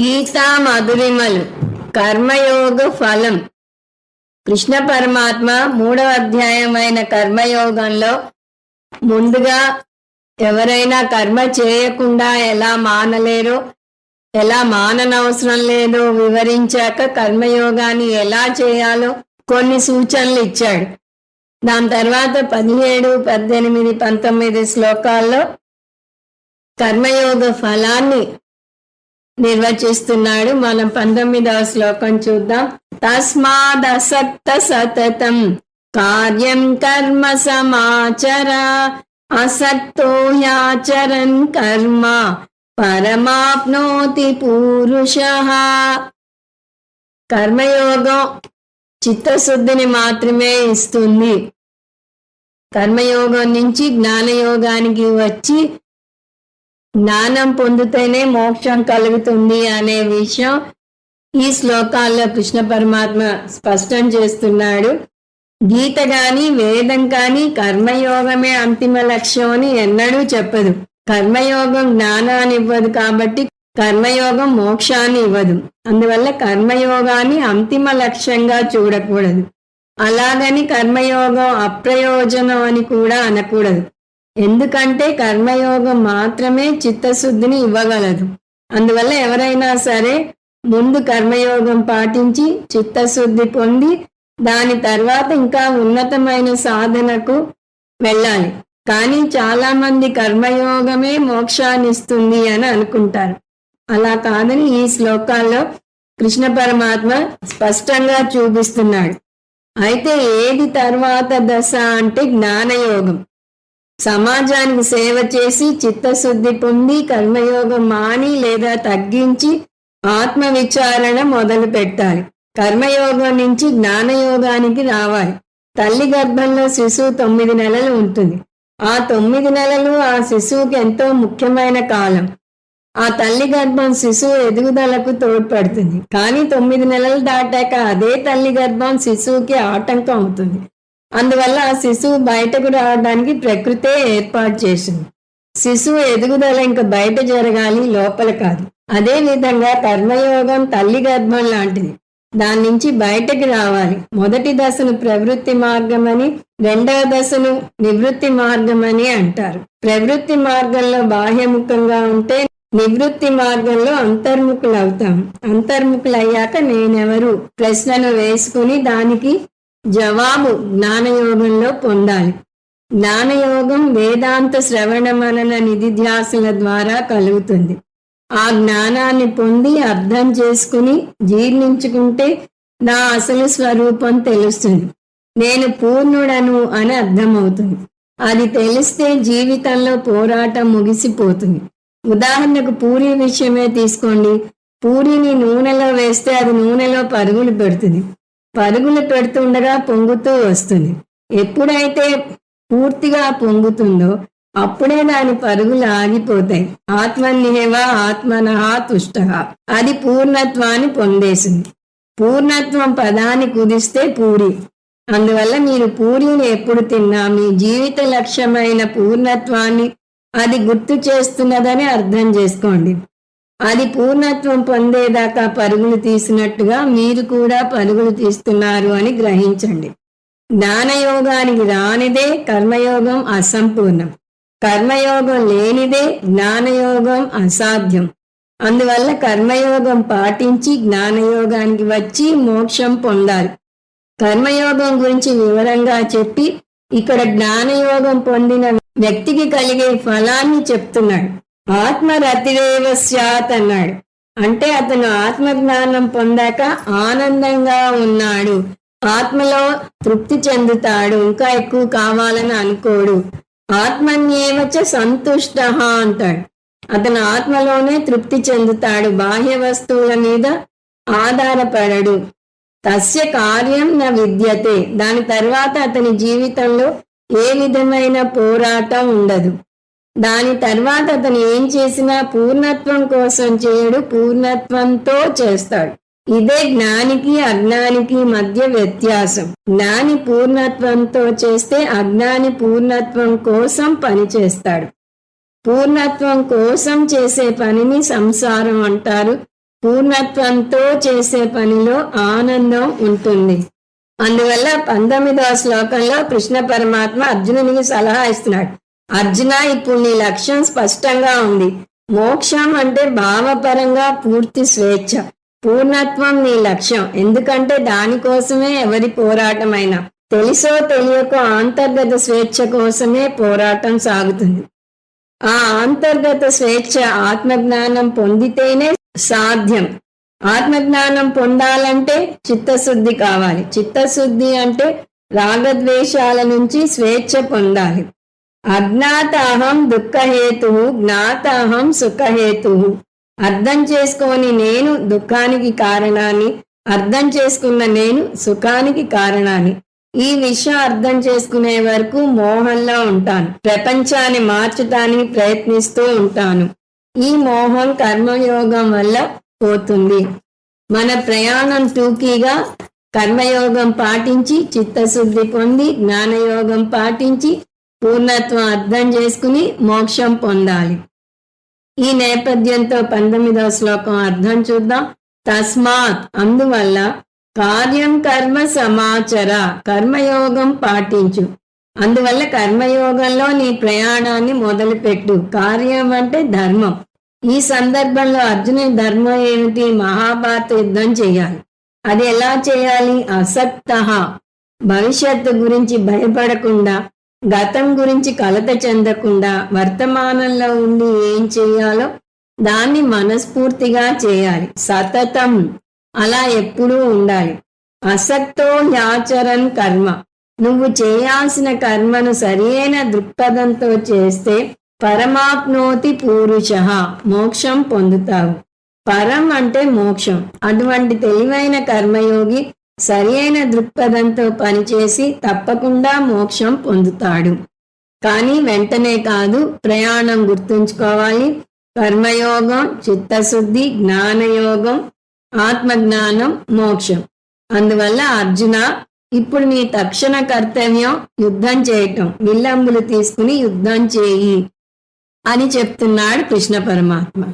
గీతా మధురిమలు కర్మయోగ ఫలం. కృష్ణ పరమాత్మ మూడవ అధ్యాయమైన కర్మయోగంలో ముందుగా ఎవరైనా కర్మ చేయకుండా ఎలా మానలేరో ఎలా మాననవసరం లేదో వివరించాక కర్మయోగాన్ని ఎలా చేయాలో కొన్ని సూచనలు ఇచ్చాడు. దాని తర్వాత పదిహేడు పద్దెనిమిది పంతొమ్మిది శ్లోకాల్లో కర్మయోగ ఫలాన్ని నిర్వచిస్తున్నాడు. మనం పంతొమ్మిదవ శ్లోకం చూద్దాం. తస్మాదసక్త సతతం కార్యం కర్మ సమాచర. అసక్తో హ్యాచరన్ కర్మ. పరమాప్నోతి పూరుష. కర్మయోగం చిత్తశుద్ధిని మాత్రమే ఇస్తుంది. కర్మయోగం నుంచి జ్ఞానయోగానికి వచ్చి జ్ఞానం పొందితేనే మోక్షం కలుగుతుంది అనే విషయం ఈ శ్లోకాల్లో కృష్ణ పరమాత్మ స్పష్టం చేస్తున్నాడు. గీత గాని వేదం కానీ కర్మయోగమే అంతిమ లక్ష్యం అని ఎన్నడూ చెప్పదు. కర్మయోగం జ్ఞానాన్ని ఇవ్వదు కాబట్టి కర్మయోగం మోక్షాన్ని ఇవ్వదు. అందువల్ల కర్మయోగాన్ని అంతిమ లక్ష్యంగా చూడకూడదు. అలాగని కర్మయోగం అప్రయోజనం అని కూడా అనకూడదు. ఎందుకంటే కర్మయోగం మాత్రమే చిత్తశుద్ధిని ఇవ్వగలదు. అందువల్ల ఎవరైనా సరే ముందు కర్మయోగం పాటించి చిత్తశుద్ధి పొంది దాని తర్వాత ఇంకా ఉన్నతమైన సాధనకు వెళ్ళాలి. కానీ చాలా మంది కర్మయోగమే మోక్షాన్నిస్తుంది అని అనుకుంటారు. అలా కాదని ఈ శ్లోకాల్లో కృష్ణ పరమాత్మ స్పష్టంగా చూపిస్తున్నాడు. అయితే ఏది తర్వాత దశ అంటే జ్ఞానయోగం. సమాజానికి సేవ చేసి చిత్తశుద్ధి పొంది కర్మయోగం మాని లేదా తగ్గించి ఆత్మ విచారణ మొదలు పెట్టాలి. కర్మయోగం నుంచి జ్ఞానయోగానికి రావాలి. తల్లి గర్భంలో శిశువు తొమ్మిది నెలలు ఉంటుంది. ఆ తొమ్మిది నెలలు ఆ శిశువుకి ఎంతో ముఖ్యమైన కాలం. ఆ తల్లి గర్భం శిశువు ఎదుగుదలకు తోడ్పడుతుంది. కానీ తొమ్మిది నెలలు దాటాక అదే తల్లి గర్భం శిశువుకి ఆటంకం అవుతుంది. అందువల్ల ఆ శిశువు బయటకు రావడానికి ప్రకృతే ఏర్పాటు చేసింది. శిశువు ఎదుగుదల ఇంకా బయట జరగాలి లోపల కాదు. అదే విధంగా కర్మయోగం తల్లి గర్భం లాంటిది. దాని నుంచి బయటకు రావాలి. మొదటి దశను ప్రవృత్తి మార్గమని రెండవ దశను నివృత్తి మార్గమని అంటారు. ప్రవృత్తి మార్గంలో బాహ్యముఖంగా ఉంటే నివృత్తి మార్గంలో అంతర్ముఖులు అవుతాం అంతర్ముఖులు అయ్యాక నేనెవరు? ప్రశ్నను వేసుకుని దానికి జవాబు జ్ఞానయోగంలో పొందాలి. జ్ఞానయోగం వేదాంత శ్రవణ మనన నిధిధ్యాసల ద్వారా కలుగుతుంది. ఆ జ్ఞానాన్ని పొంది అర్థం చేసుకుని జీర్ణించుకుంటే నా అసలు స్వరూపం తెలుస్తుంది. నేను పూర్ణుడను అని అర్థమవుతుంది. అది తెలిస్తే జీవితంలో పోరాటం ముగిసిపోతుంది. ఉదాహరణకు పూరి విషయమే తీసుకోండి. పూరిని నూనెలో వేస్తే అది నూనెలో పరుగులు పెడుతుంది. పరుగులు పెడుతుండగా పొంగుతూ వస్తుంది. ఎప్పుడైతే పూర్తిగా పొంగుతుందో అప్పుడే దాని పరుగులు ఆగిపోతాయి. ఆత్మన్యేవ ఆత్మనహ తుష్ట. అది పూర్ణత్వాన్ని పొందేసింది. పూర్ణత్వం పదాన్ని కుదిస్తే పూరి. అందువల్ల మీరు పూరిని ఎప్పుడు తిన్నా మీ జీవిత లక్ష్యమైన పూర్ణత్వాన్ని అది గుర్తు చేస్తున్నదని అర్థం చేసుకోండి. అది పూర్ణత్వం పొందేదాకా పరుగులు తీసినట్టుగా మీరు కూడా పరుగులు తీస్తున్నారు అని గ్రహించండి. జ్ఞానయోగానికి రానిదే కర్మయోగం అసంపూర్ణం. కర్మయోగం లేనిదే జ్ఞానయోగం అసాధ్యం. అందువల్ల కర్మయోగం పాటించి జ్ఞానయోగానికి వచ్చి మోక్షం పొందాలి. కర్మయోగం గురించి వివరంగా చెప్పి ఇక్కడ జ్ఞానయోగం పొందిన వ్యక్తికి కలిగే ఫలాన్ని చెప్తున్నాడు. ఆత్మరతిరేవ స్యాత్ అన్నాడు అంటే అతను ఆత్మజ్ఞానం పొందాక ఆనందంగా ఉన్నాడు. ఆత్మలో తృప్తి చెందుతాడు. ఇంకా ఎక్కువ కావాలని అనుకోడు. ఆత్మన్యేవచ సంతుష్ట అంటాడు. అతను ఆత్మలోనే తృప్తి చెందుతాడు. బాహ్య వస్తువుల మీద ఆధారపడడు. తస్య కార్యం నా విద్యతే. దాని తర్వాత అతని జీవితంలో ఏ విధమైన పోరాటం ఉండదు. దాని తర్వాత అతను ఏం చేసినా పూర్ణత్వం కోసం చేయడు పూర్ణత్వంతో చేస్తాడు. ఇదే జ్ఞానికి అజ్ఞానికి మధ్య వ్యత్యాసం. జ్ఞాని పూర్ణత్వంతో చేస్తే అజ్ఞాని పూర్ణత్వం కోసం పని చేస్తాడు. పూర్ణత్వం కోసం చేసే పనిని సంసారం అంటారు. పూర్ణత్వంతో చేసే పనిలో ఆనందం ఉంటుంది. అందువల్ల పంతొమ్మిదవ శ్లోకంలో కృష్ణ పరమాత్మ అర్జునునికి సలహా ఇస్తున్నాడు. అర్జున ఇప్పుడు నీ లక్ష్యం స్పష్టంగా ఉంది. మోక్షం అంటే భావపరంగా పూర్తి స్వేచ్ఛ. పూర్ణత్వం నీ లక్ష్యం. ఎందుకంటే దానికోసమే ఎవరి పోరాటమైనా. తెలుసో తెలియకో అంతర్గత స్వేచ్ఛ కోసమే పోరాటం సాగుతుంది. ఆ అంతర్గత స్వేచ్ఛ ఆత్మజ్ఞానం పొందితేనే సాధ్యం. ఆత్మజ్ఞానం పొందాలంటే చిత్తశుద్ధి కావాలి. చిత్తశుద్ధి అంటే రాగద్వేషాల నుంచి స్వేచ్ఛ పొందాలి. అజ్ఞాతాహం దుఃఖహేతు జ్ఞాతాహం సుఖహేతు అర్థం చేసుకోని నేను దుఃఖానికి కారణాన్ని అర్థం చేసుకున్న నేను సుఖానికి కారణాన్ని. ఈ విషయం అర్థం చేసుకునే వరకు మోహంలో ఉంటాను. ప్రపంచాన్ని మార్చడానికి ప్రయత్నిస్తూ ఉంటాను. ఈ మోహం కర్మయోగం వల్ల పోతుంది. మన ప్రయాణం టూకీగా కర్మయోగం పాటించి చిత్తశుద్ధి పొంది జ్ఞానయోగం పాటించి పూర్ణత్వం అర్థం చేసుకుని మోక్షం పొందాలి. ఈ నేపథ్యంతో పంతొమ్మిదవ శ్లోకం అర్థం చూద్దాం. తస్మాత్ అందువల్ల కార్యం కర్మ సమాచర కర్మయోగం పాటించు. అందువల్ల కర్మయోగంలో నీ ప్రయాణాన్ని మొదలుపెట్టు. కార్యం అంటే ధర్మం. ఈ సందర్భంలో అర్జునుని ధర్మం ఏమిటి? మహాభారత యుద్ధం చేయాలి. అది ఎలా చేయాలి? అసక్త. భవిష్యత్తు గురించి భయపడకుండా గతం గురించి కలత చెందకుండా వర్తమానంలో ఉండి ఏం చేయాలో దాన్ని మనస్ఫూర్తిగా చేయాలి. సతతం. అలా ఎప్పుడూ ఉండాలి. అసక్తో యాచరన్ కర్మ. నువ్వు చేయాల్సిన కర్మను సరియైన దృక్పథంతో చేస్తే పరమాప్నోతి పూరుష మోక్షం పొందుతావు. పరం అంటే మోక్షం. అటువంటి తెలివైన కర్మయోగి సరియైన దృక్పథంతో పనిచేసి తప్పకుండా మోక్షం పొందుతాడు. కానీ వెంటనే కాదు ప్రయాణం గుర్తుంచుకోవాలి. కర్మయోగం చిత్తశుద్ధి జ్ఞానయోగం ఆత్మజ్ఞానం మోక్షం. అందువల్ల అర్జున ఇప్పుడు నీ తక్షణ కర్తవ్యం యుద్ధం చేయటం విల్లంబులు తీసుకుని యుద్ధం చేయి అని చెప్తున్నాడు కృష్ణ పరమాత్మ.